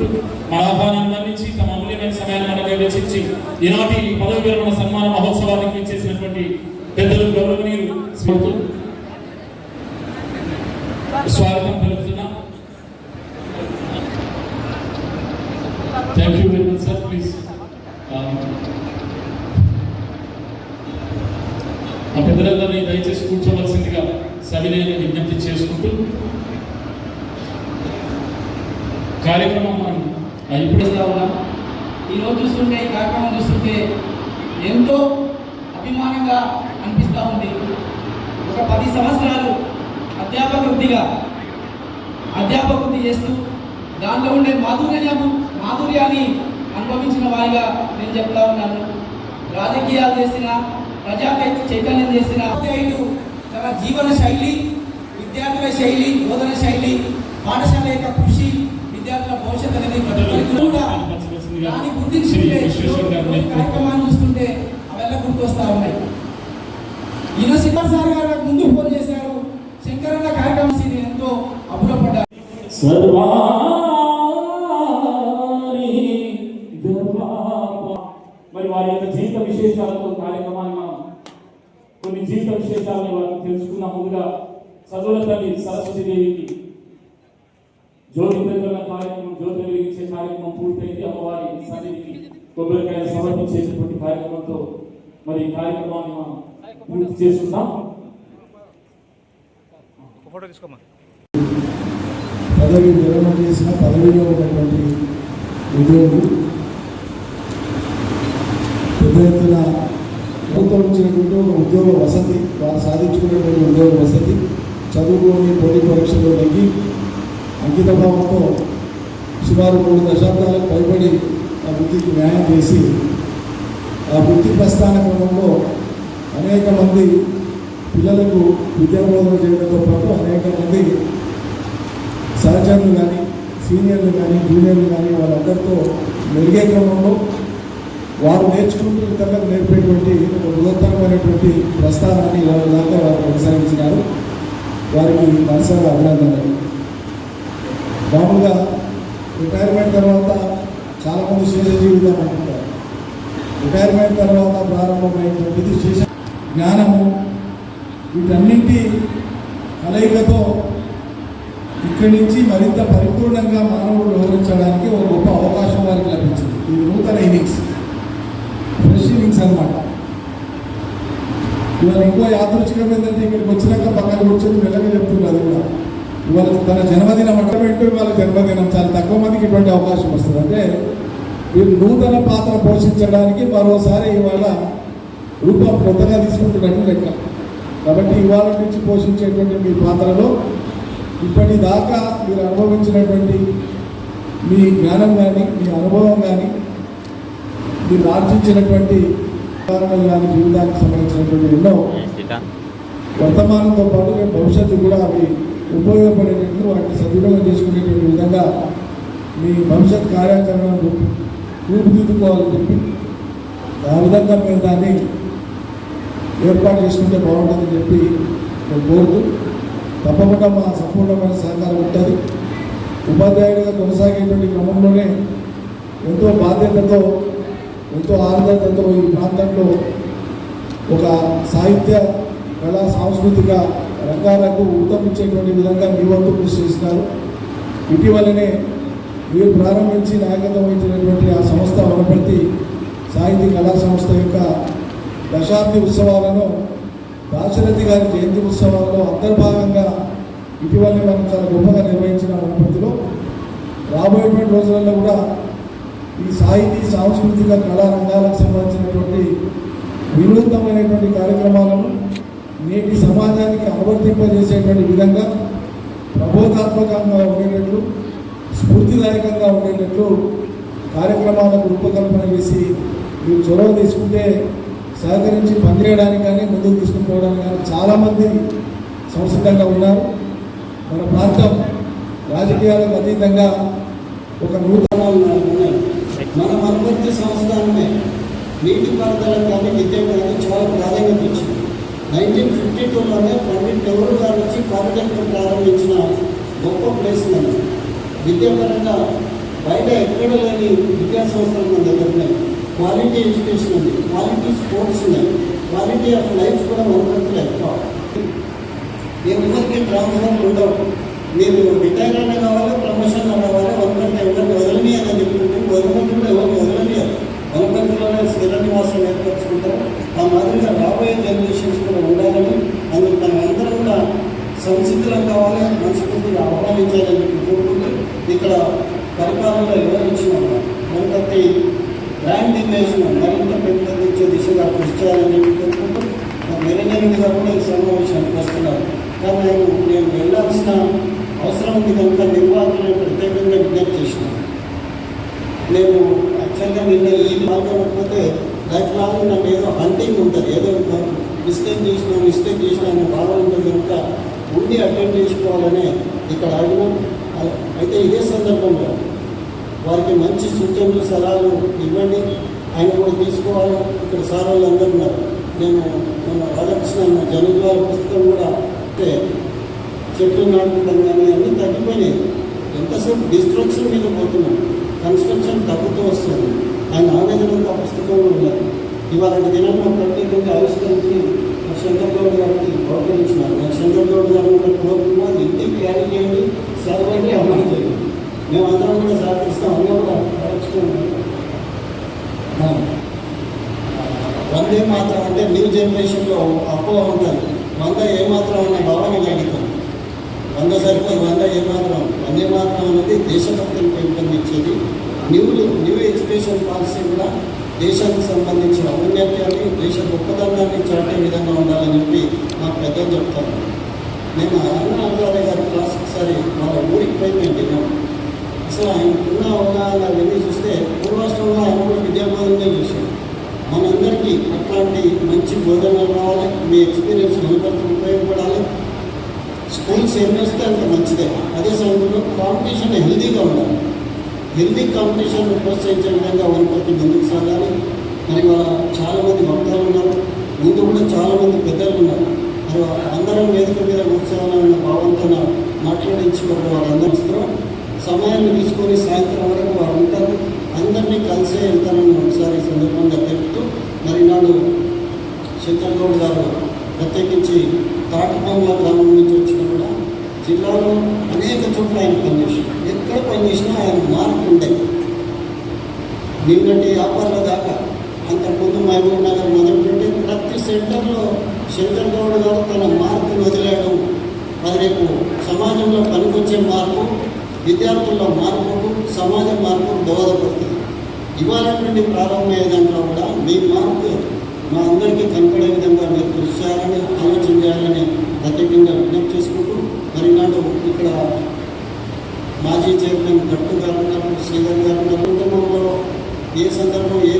తెలియజేసుకుంటూ మన ఆహ్వానాన్ని మన్నించి తమ అమూల్యమైన సమయాన్ని మనకు వెచ్చించి ఈనాటి పదవి విరమణ సన్మాన మహోత్సవానికి చేసినటువంటి పెద్దలు గౌరవనీయులు స్మృతు స్వాగతం పలుకుతున్నా thank you very much sir please ఆ పెద్దలందరినీ దయచేసి కూర్చోవలసిందిగా సవినయంగా విజ్ఞప్తి చేసుకుంటూ కార్యక్రమం మనం ఉన్నాం ఈరోజు చూస్తుంటే ఈ కార్యక్రమం చూస్తుంటే ఎంతో అభిమానంగా అనిపిస్తూ ఉంది. ఒక పది సంవత్సరాలు అధ్యాపక వృత్తిగా అధ్యాపక వృత్తి చేస్తూ దాంట్లో ఉండే మాధుర్యము మాధుర్యాన్ని అనుభవించిన వారిగా నేను చెప్తా ఉన్నాను. రాజకీయాలు చేసిన ప్రజా చైతన్యం చేసిన తన జీవన శైలి విద్యార్థుల శైలి బోధన శైలి పాఠశాల యొక్క కృషి విద్యార్థుల భవిష్యత్ అనేది కూడా దాన్ని గుర్తించుకుంటే కార్యక్రమాన్ని చూస్తుంటే అవెల్ల గుర్తొస్తా ఉన్నాయి. ఈయన శిఖర్ సార్ గారు ముందు ఫోన్ చేశారు. శంకరన్న కార్యక్రమం ఎంతో. మరి వారి యొక్క జీవిత విశేషాలతో కార్యక్రమాన్ని మనం కొన్ని జీవిత విశేషాలను తెలుసుకున్న ముందుగా. చదువుల తల్లి సరస్వతి దేవికి జ్యోతి కార్యక్రమం జ్యోతి వెలిగించే కార్యక్రమం పూర్తయింది. అమ్మవారి సన్నిధికి కొబ్బరికాయ సమర్పించేటువంటి కార్యక్రమంతో మరి కార్యక్రమాన్ని మనం పూర్తి ఫోటో తీసుకోమా పదవి విరమణ చేసిన పదవిలో ఉన్నటువంటి ఉద్యోగులు పెద్ద ఎత్తున ప్రభుత్వం ఇచ్చినటువంటి ఒక ఉద్యోగ వసతి వారు సాధించుకునేటువంటి ఉద్యోగ వసతి చదువుకొని పోటీ పరీక్షల్లో నెగ్గి అంకితభావంతో సుమారు మూడు దశాబ్దాలకు పైబడి ఆ వృత్తికి న్యాయం చేసి ఆ వృత్తి ప్రస్థాన క్రమంలో అనేక మంది పిల్లలకు విద్యాబోధన చేయడంతో పాటు అనేక మంది సహచరులు కానీ సీనియర్లు కానీ జూనియర్లు కానీ వాళ్ళందరితో మెరుగే క్రమంలో వారు నేర్చుకుంటూ ఇతరులకు నేర్పేటువంటి ఒక బృహత్తరమైనటువంటి ప్రస్థానాన్ని వారి దాకా వారు కొనసాగించినారు. వారికి మనసాగా అభినందనలు. మామూలుగా రిటైర్మెంట్ తర్వాత చాలామంది శేష జీవితం అనుకుంటారు రిటైర్మెంట్ తర్వాత ప్రారంభమైనటువంటిది శేష జ్ఞానము. వీటన్నింటి కలయికతో ఇక్కడి నుంచి మరింత పరిపూర్ణంగా మానవుడు వివరించడానికి ఒక గొప్ప అవకాశం వారికి లభించింది. ఇది నూతన ఇన్నింగ్స్. ఫ్రెష్ ఇన్నింగ్స్ అనమాట ఇవాళ ఇంకో యాదృచ్ఛికం ఏంటంటే ఇక్కడికి వచ్చినాక పక్కన కూర్చొని వెళ్ళగా చెప్తున్నారు కూడా. ఇవాళ తన జన్మదినం అంటే ఇవాళ జన్మదినం చాలా తక్కువ మందికి ఇటువంటి అవకాశం వస్తుంది. అంటే వీరు నూతన పాత్ర పోషించడానికి మరోసారి ఇవాళ రూపం కొత్తగా తీసుకుంటున్నట్టు లెక్క. కాబట్టి ఇవాళ నుంచి పోషించేటువంటి మీ పాత్రలో ఇప్పటిదాకా మీరు అనుభవించినటువంటి మీ జ్ఞానం కానీ మీ అనుభవం కానీ మీరు ఆర్జించినటువంటి కారణాలు కానీ జీవితానికి సంబంధించినటువంటి ఎన్నో వర్తమానంతో పాటు భవిష్యత్తు కూడా అవి ఉపయోగపడేటట్లు వాటిని సద్వినియోగం చేసుకునేటువంటి విధంగా మీ భవిష్యత్ కార్యాచరణను రూపుదిద్దుకోవాలని చెప్పి ఆ విధంగా మీరు దాన్ని ఏర్పాటు చేసుకుంటే బాగుంటుందని చెప్పి నేను కోరుతూ తప్పకుండా మా సంపూర్ణమైన సహకారం ఉంటుంది. ఉపాధ్యాయుడిగా కొనసాగేటువంటి క్రమంలోనే ఎంతో బాధ్యతతో ఎంతో ఆర్ద్రతతో ఈ ప్రాంతంలో ఒక సాహిత్య కళా సాంస్కృతిక రంగాలకు ఊతమిచ్చేటువంటి విధంగా మీ వంతు కృషి చేసినారు ఇటీవలనే మీరు ప్రారంభించి నాయకత్వం వహించినటువంటి ఆ సంస్థ వనపర్తి సాహితీ కళా సంస్థ యొక్క దశాబ్ది ఉత్సవాలను దాశరథి గారి జయంతి ఉత్సవాల్లో అంతర్భాగంగా ఇటీవలనే మనం చాలా గొప్పగా నిర్వహించిన వనపర్తిలో. రాబోయేటువంటి రోజులలో కూడా ఈ సాహితీ సాంస్కృతిక కళా రంగాలకు సంబంధించినటువంటి వినూత్నమైనటువంటి కార్యక్రమాలను నేటి సమాజానికి అనువర్తింపజేసేటువంటి విధంగా ప్రబోధాత్మకంగా ఉండేటట్లు స్ఫూర్తిదాయకంగా ఉండేటట్లు కార్యక్రమాలకు రూపకల్పన చేసి మీరు చొరవ తీసుకుంటే సహకరించి పనిచేయడానికి కానీ ముందుకు తీసుకుపోవడానికి కానీ చాలామంది సంసిద్ధంగా ఉన్నారు. మన ప్రాంతం రాజకీయాలకు అతీతంగా ఒక నూతన ఉన్నాయి మన మరపతి సంస్థానమే నీటిపారుదల కానీ విద్య కానీ చాలా ప్రాధాన్యత ఇచ్చింది. నైన్టీన్ ఫిఫ్టీ టూలోనే పండిట్ నెహ్రూ గారు వచ్చి పాలిటెక్నిక్ ప్రారంభించిన గొప్ప ప్లేస్ మనం విద్యాపరంగా బయట ఎక్కడ లేని విద్యా సంస్థలు మన దగ్గర ఉన్నాయి క్వాలిటీ ఎడ్యుకేషన్ ఉంది. క్వాలిటీ స్పోర్ట్స్ ఉన్నాయి. క్వాలిటీ ఆఫ్ లైఫ్ కూడా వనపర్తిలో ఎక్కువ. ఎవరికి ట్రాన్స్ఫర్ ఉండవు. మీరు రిటైర్ అయిన కావాలి ప్రమోషన్ కావాలి వనపర్తి ఎవరిని వదలని అని చెప్తుంటే వనపర్తి కూడా ఎవరిని వదలనియాలి వనపర్తిలోనే స్థిర నివాసం ఏర్పరచుకుంటారు ఆ మాదిరిగా రాబోయే జనరేషన్స్ కూడా ఉండాలని అందుకు మనం అందరం కూడా సంసిద్ధులం కావాలి మనస్ఫూర్తిగా ఆహ్వానించాలని కోరుకుంటూ ఇక్కడ పరిపాలనలో వివరించిన వనపర్తి బ్రాండ్ ఇమేజ్ను మరింత పెంపొందించే దిశగా కృషి చేయాలని కోరుకుంటూ మెరనేరుగా కూడా ఈ సమావేశానికి వస్తున్నారు. కానీ నేను నేను వెళ్ళాల్సిన అవసరం ఉంది కనుక నిర్వాహకులను ప్రత్యేకంగా విజ్ఞప్తి చేసినాను నేను యాక్చువల్గా నిన్న ఈ మాట్లాడకపోతే లైఫ్ లాంగ్ నాకు ఏదో ఉంటుంది ఏదో మిస్టేక్ చేసినా మిస్టేక్ చేసినా అనే భావన ఉంటుంది కనుక ఉండి అటెండ్ చేసుకోవాలనే ఇక్కడ ఆగినాం అయితే ఇదే సందర్భంలో వారికి మంచి సూచనలు సలహాలు ఇవ్వండి. ఆయన కూడా తీసుకోవాలి. ఇక్కడ సార్ వాళ్ళు అందరూ ఉన్నారు. నేను మన రాధాకృష్ణ ద్వారా పుస్తకం కూడా అంటే చెట్లు నాటుకుంటాం కానీ అన్నీ తగ్గిపోయినాయి. ఎంతసేపు డిస్ట్రక్షన్ మీద పోతున్నాం. కన్స్ట్రక్షన్ తగ్గుతూ వస్తుంది. ఆయన ఆవేదనంతో ఆ పుస్తకంలో ఉన్నారు. ఇవాళ దినంలో ప్రత్యేకంగా ఆవిష్కరించి మా శంకర్ గారికి గౌరవించినారు నేను శంకర్ గౌడ్ గారు కూడా కోరుకున్నా ఇంటికి క్యారీ చేయండి చదవండి అమలు చేయండి. మేము అందరం కూడా సహకరిస్తాం అందరూ కూడా సహకరిస్తున్నాం. వందే మాత్రం అంటే న్యూ జనరేషన్లో అపోహ ఉంటుంది. వంద ఏమాత్రం అనే భావన కలుగుతాం వంద సరిపోదు వంద ఏమాత్రం. వందే మాత్రం అనేది దేశభక్తిని పెంపొందించేది. న్యూ న్యూ ఎడ్యుకేషన్ పాలసీ కూడా దేశానికి సంబంధించిన ఔన్నత్యాన్ని దేశ గొప్పదనాన్ని చాటే విధంగా ఉండాలని చెప్పి మా పెద్దలు చెప్తాను నేను అరుణ అగ్రారే గారి క్లాస్ ఒకసారి వాళ్ళ ఊరికి పోయి మేము విన్నాం అసలు ఆయన ఉన్న అవగాహన అవన్నీ చూస్తే పూర్వాష్ట్రంలో ఆయన కూడా విద్యాబోధనే చూసాం మనందరికీ అట్లాంటి మంచి బోధనలు రావాలి మీ ఎక్స్పీరియన్స్ మనకు ఉపయోగపడాలి. స్కూల్స్ ఏం చేస్తే అంత మంచిదే. అదే సమయంలో కాంపిటీషన్ హెల్దీగా ఉండాలి. హెల్దీ కాంపిటీషన్ ప్రోత్సహించే విధంగా వనపర్తి ముందుకు సాగాలి. మరి చాలామంది భక్తులు ఉన్నారు. ముందు కూడా చాలామంది పెద్దలు ఉన్నారు. మరి అందరం వేదిక మీద కూర్చోవాలన్న భావంతో మాట్లాడించి మరి వాళ్ళందరూ ఇస్తారు సమయాన్ని తీసుకొని సాయంత్రం వరకు వారు ఉంటారు. అందరినీ కలిసే వెళ్తారని ఒకసారి సందర్భంగా తెలుపుతూ మరి నాడు శంకర్ గౌడ్ గారు ప్రత్యేకించి తాటిపండ్ల గ్రామం నుంచి వచ్చిన కూడా జిల్లాలో అనేక చోట్ల ఆయన పనిచేసాడు ఎక్కడ పనిచేసినా ఆయన మార్పు ఉండేది నిన్నటి వ్యాపారాల దాకా అంతకుముందు మహబూబ్ నగర్ మొదలుపెట్టి ప్రతి సెంటర్లో శంకర్ గౌడ్ గారు తన మార్పును వదిలేయడం అది రేపు సమాజంలో పనికొచ్చే మార్పు విద్యార్థుల మార్పుకు సమాజ మార్పుకు దోహదపడుతుంది. ఇవాళ నుండి ప్రారంభమయ్యే దాంట్లో కూడా మీ మార్పు మా అందరికీ కనపడే విధంగా మీరు కృషి చేయాలని ఆలోచన చేయాలని విజ్ఞప్తి చేసుకుంటూ మరి నాడు ఇక్కడ మాజీ చైర్మన్ గట్టు గారు ఉన్నారు శ్రీధర్ గారు ఉన్నారు. కుటుంబంలో ఏ సందర్భం ఏ